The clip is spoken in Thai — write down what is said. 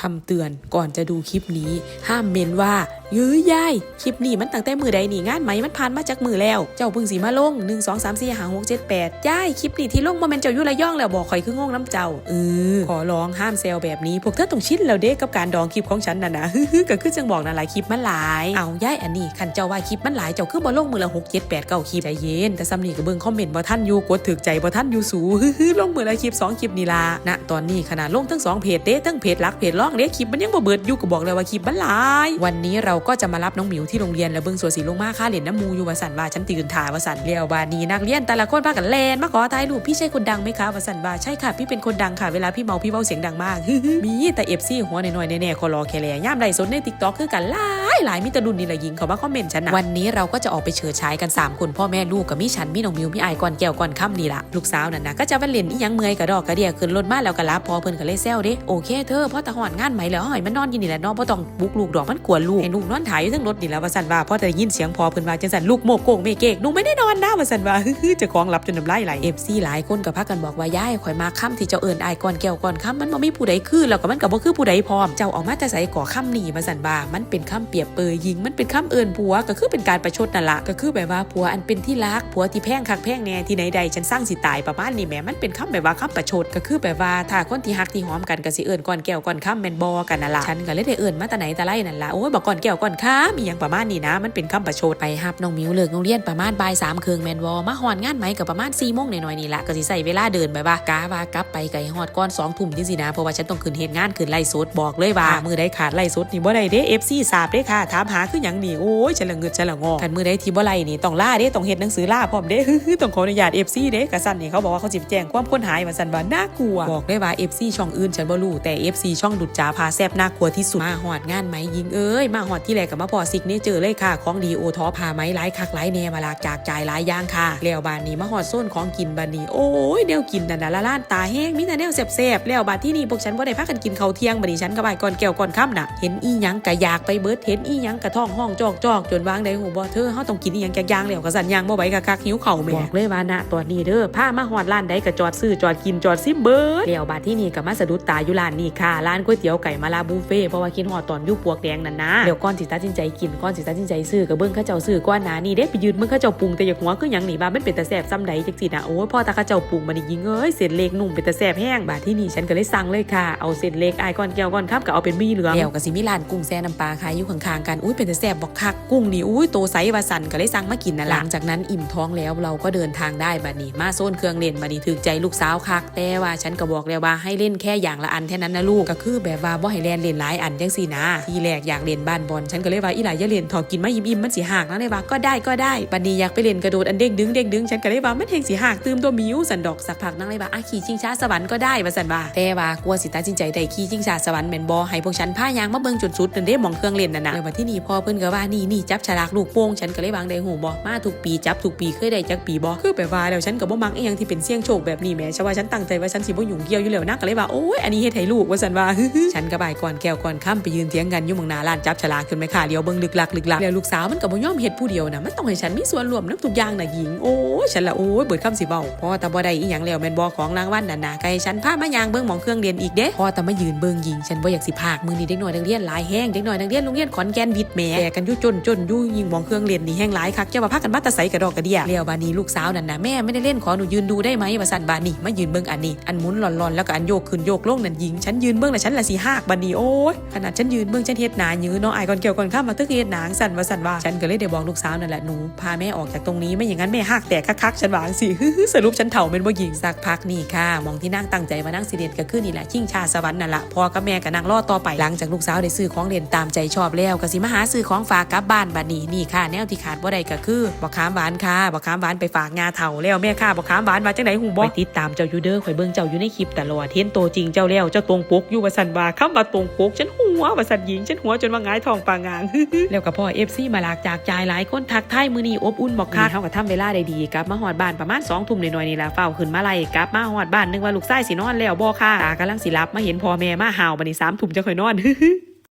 คำเตือนก่อนจะดูคลิปนี้ ห้ามเมนว่า ยื้อยายคลิปนี้มันตั้งแต่มือใดนี่งานไหมมันผ่านมาจากมือแล้ว เจ้าพึ่งสีมาลง1 2 3 4 5 6 7 8ยายคลิปนี้ที่ลงโมเมนเจ้ายุระย่องแล้วบอกข่อยคืองงน้ำเจ้าเออขอร้องห้ามเซลแบบนี้พวกเธอต้องชินแล้วเด้กับการดองคลิปของฉันน่ะนะฮึ่ยก็คือจังบอกนั่นหลายคลิปมันหลายเอายายอันนี้คันเจ้าว่าคลิปมันหลายเจ้าคือบ่ลงมือละ6 7 8 9คลิปใจเย็นแต่ซ้ำนี่ก็เบิ่งคอมเมนต์บ่ท่านอยู่กดถึกใจบ่ท่านอยู่สูฮึ่ยลงมือละคลิปสองคลิปนี่ล่ะณตอนนี้ขนาดลงทั้งสองเพจเด้ทั้งเพจหลักเพจรองเด้คลิปมันยังบ่เบิดอยู่ก็บอกเลยว่าคลิปมันหลาย วันนี้เราก็จะมารับน้องหมิวที่โรงเรียนแล้วเบิ่งสวนสีลงมาค่าเหรียญน้ำมูอยู่วสันว่าฉันตื่นถ่ายวสันเรียวบานีนักเรียนแต่ละคนพากันแลนมาขอถ่ายรูปพี่ใช่คนดังไหมคะวสันว่าใช่ค่ะพี่เป็นคนดังค่ะเวลาพี่เมาพี่เว้าเสียงดังมากมีแต่เอฟซีหัวหน่อยๆแน่ๆขอรอแค่แลย่ามใดสนในติ๊กต็อกคือกันหลายหลายมีแต่ดุนนี่แหละยิงเขามาคอมเมนต์ฉันนะวันนี้เราก็จะออกไปเฉิดฉายกันสามคนพ่อแม่ลูกกับมิฉันมีน้องมิวมีไอก่อนแก้วก่อนค่ำนี่ล่ะลูกสาวนั่นนะก็จะวันเล่นอีหยังเมื่อยกระดอกกระเดียขึ้นรถมาแล้วก็รับพอเพิ่นก็เลยแซวเด้โอเคเธอพ่อตะหอนงานไหมแล้วหอยมันนอนอยินนี่แหละน้องพ่อต้องบุกลูกดอกมันกวนลูกให้ลูกนอนถ่ายอยู่ทั้งรถนี่แล้วว่าสันว่าพ่อแต่ยินเสียงพอเพิ่นว่าจังสันลูกโมกโกงเมเกกหนูไม่ได้นอนนะว่าสันว่าเจะของหลับจนน้ำลายไหลเอฟซีหลายคนก็พักกันบอกว่าย่ายข่อยมาค่ำที่เจ้าเอิญอายก่อนแก้วก่อนค่ำมันบ่มีผู้ใดคือแล้วก็มันก็บ่คือผู้ใดพร้อมเจ้าออกมาแต่ใส่ก่อค่ำนี่มาสันว่ามันเป็นค่ำเปียบเปยยิงมันเป็นค่ำเอิญผัวก็คือเป็นการประชดนั่นละก็คือแบบว่าผัวอันเป็นที่รักผัวที่แพงคักแพงแน่ที่ไหนใดฉันสร้างสิตายประมาณนี้แหมมันเป็นค่ำแบบว่าค่ำประชดก็คือแบบว่าถ้าคนที่ฮักที่หอมกันก็สิเอิญก่อนแก้วก่อนค่ำแมนบอกันนั่นละฉันก็เลยได้เอิญมาแต่ไหนแต่ไรนั่นละโอ้ยบอกก่อนแก้วก่อนค่ำมีอย่างประมาณนี้นะ มันเป็นค่ำประชดไปฮับน้องมิวเลิกโรงเรียนประมาณบ่ายสามครึ่งแมนวอมาหอนงานไหมกับประมาณ4ี่โมงหน่อยๆนี่ละก็สิใส่เวลาเดินไปว่ากาว่ากลับไปไก่ฮอดก้อนสองทุ่มจริงสินะเพราะว่าฉันต้องขึ้นเหตุงานขึ้นไล่สดบอกเลยว่ามือได้ขาดไล่สดนี่บ่ได้เด้เอฟซีสาบเด้ค่ะถามหาคือหยังนี่โอ้ยฉันละเงิดฉันละงอคันมือได้ที่บ่ไล่นี่ต้องล่าเด้ต้องเฮ็ดหนังสือล่าพร้อมเด้ต้องขออนุญาตเอฟซีเด้กะสั่นนี่เขาบอกว่าเขาสิแจ้งความคนหายว่าสั่นว่าน่ากลัวบอกได้ว่าเอฟซีช่องอื่นฉันบ่รู้แต่เอฟซีช่องดุดจาพาแซบน่ากลัวที่สุดมาหอดงานไหมยิงเอ้ยมาหอดที่แรกกับมาพอซิกเนเจอเลยค่ะ ของดีโอทอพาไหมหลายคักหลายแนมาลากจากจ่ายหลายย่างค่ะแล้วบานนี้มาหอดโซนของกินบานนี้โอ้ยแนวกินนั่นนะละล้านตาแห้งมีแต่แนวแซ่บๆแล้วบาดที่นี่พวกฉันบ่ได้พักกันกินข้าวเที่ยงบานนี้ฉันก็ไปก่อนแก้วก่อนค่ำน่ะเห็นอีหยังกะอยากไปเบิร์ดเห็นอีหยังกะท้องห้องจอกจอกจนวางได้หูบ่เธอเฮาต้องกินอีหยังอย่างแล้วก็สั่นยางบ่ไหวกะคักหิวเข่าแม่บอกเลยว่าณตอนนี้เด้อพามาหอดร้านใดก็จอดซื้อจอดกินจอดซิมเบิร์ดแล้วบาดที่นี่ก็มาสะดุดตาอยู่ร้านนี้ค่ะร้านก๋วยเตี๋ยวไก่มาลาบูเฟ่เพราะว่ากินหอดตอนอยู่ปวกแดงนั่นนะเดี๋ยวก่อนสิตัดสินใจกินก่อนสิตัดสินใจซื้อก็เบิ่งเขาเจ้าซื้อก่อนหน้านี่เด้ไปยืนเบิ่งเขาเจ้าปรุงแต่อย่าหัวคือหยังนี่บาดมันเป็นตาแซ่บซ้ำใดจังซี่นะโอ้ยพ่อตาเขาเจ้าปรุงมานี่ยิงเอ้ยเส้นเล็กนุ่มเป็นตาแซ่บแห้งบาดที่นี่ฉันก็เลยสั่งเลยค่ะเอาเส้นเล็กอายก่อนแก้วก่อนครับก็เอาเป็นมี่เหลืองแล้วก็สิมีร้านกุ้งแซ่น้ำปลาขายอยู่ข้างๆกันอุ้ยเป็นตาแซ่บบอกคักกุ้งนี่อุ้ยโตไซส์ว่าสั่นก็เลยสั่งมากินนั่นล่ะหลังจากนั้นอิ่มท้องแล้วเราก็เดินทางได้บัดนี้มาโซนเครื่องเล่นบัดนี้ถึกใจลูกสาวคักแต่ว่าฉันก็บอกแล้วว่าให้เล่นแค่อย่างละอันแค่นั้นนะลูกก็คือแบบว่าบ่ให้แลนเล่นหลายอันจังซี่นะทีแรกอยากเล่นบ้านบอลอนฉันก็เลยว่าอีหลายอย่าเล่นถอกินมาอิ่มมันสิหักนะเลยว่าก็ได้ก็ได้บัดนี้อยากไปเล่นกระโดดอันเด้งดึงเด้งดึงฉันก็เลยว่ามันเฮงสิหักตื่มตัวมิวสันดอกสักพักนั่งเลยว่าอะขี่ชิงช้าสวรรค์ก็ได้ว่าสันว่าแต่ว่ากลัวสิตัดสินใจได้ขี่ชิงช้าสวรรค์แมนบ่ให้พวกฉันพายางมาเบิ่งจนสุดนั่นเด้มองเครื่องเล่นนั่นนะแล้วบัดที่นี่พ่อเพิ่นก็ว่านี่นี่จับฉลากลูกโป่งฉันก็เลยวางได้หูบ่มาทุกปีจับทุกปีเคยได้จักปีบ่คือแบบว่าแล้วฉันก็บ่มักอีหยังที่เป็นเสี่ยงโชคแบบนี้แหมฉันว่าฉันตั้งใจว่าฉันสิบ่ยุ่งเกี่ยวอยู่แล้วนะก็เลยว่าโอ้ยอันนี้เฮ็ดให้ลูกว่าสันว่าฉันก็บ่ายก่อนแก้วก่อนค่ำไปยืนเถียงกันอยู่หมองนาร้านจับฉลากขึ้นไหมค่ะเดี๋ยวเบิ่งลึกลักลึกลักแล้วลูกสาวมันก็บ่ยอมเฮ็ดผู้เดียวนะมันต้องให้ฉันมีส่วนร่วมน้ำทุกอย่างนะหญิงโอ้ฉันละโอ้ยเบิดคำสิเว้าพอแต่บ่ได้อีหยังแล้วแม่นบ่ของรางวัลนั่นน่ะก็ให้ฉันพามายางเบิ่งมองเครื่องเรียนอีกเด้พอแต่มายืนเบิ่งหญิงฉันบ่อยากสิพากมือนี้เด็กน้อยนักเรียนหลายแห้งเด็กน้อยนักเรียนโรงเรียนขอนแก่นวิทย์แม่แก่กันยู่จนจนยู่ยิงมองเครื่องเรียนนี่แห้งหลายคักจะว่าพากันมาตะไสกระดอกกระเดียแล้วบานีลูกสาวนั่นนะแม่ไม่ได้เล่นขอหนูยืนดูได้ไหมว่าสั่นบานีมายืนเบิ่งอันนี้อันหมุนหลอนๆแล้วก็อันโยกขึ้นโยกลงนั่นหญิงฉันยืนเบิ่งแล้วฉันละสิหากบานีโอ้ยขนาดฉันยืนเบิ่งฉันเฮ็ดหนายืนเนาะอายก่อนเกี่ยวก่อนข้ามมาตึกเฮ็ดหนางสั่นว่าสั่นว่าฉันก็เลยได้บอกลูกสาวนั่นแหละหนูพาแม่ออกจากตรงนี้ไม่อย่างนั้นแม่หักแตกคักๆฉันหวาจังสิสรุปฉันเถ่าเป็นบ่หญิงสักพักนี่ค่ะ มองที่นั่งตั้งใจมานั่งสิเรียนก็คือนี่แหละชิงชาสวรรค์นั่นละพอกับแม่ก็นั่งรอต่อไปหลังจากลูกสาวได้ซื้อของเรียนตามใจชอบแล้วก็สิมาหาซื้อของฝากกลับบ้านบัดนี้นี่ค่ะ แนวที่ขาดบ่ได้ก็คือบักขามหวานค่ะบักขามหวานไปฝากงาเถ่าแล้วแม่ค่ะบักขามหวานมาจังไหนหูบ่ไปติดตามเจ้าอยู่เด้อข่อยเบิ่งเจ้าอยู่ในคลิปตลอดเห็นโตจริงเจ้าแล้วเจ้าตรงปกอยู่ว่าสันว่าคำว่าตรงปกฉัน หัวว่าสันหญิงฉันหัวจนว่าหงายทองปางงางแล้วก็พ่อ FC มาลากจากจ่ายหลายคนทักทายมือนี้อบอุ่นบอกค่ะเฮาก็ทำเวลาได้ดีกลับมาฮอดบ้านประมาณ2ทุ่มหน่อยๆนี่ล่ะเฝ้าขึ้นมาไล่กลับมาฮอดบ้านนึกว่าลูกชายสินอนแล้วบ่ค่ะตากำลังสิรับมาเห็นพ่อแม่มาห่าวบัดนี้3ทุ่มจะค่อยนอน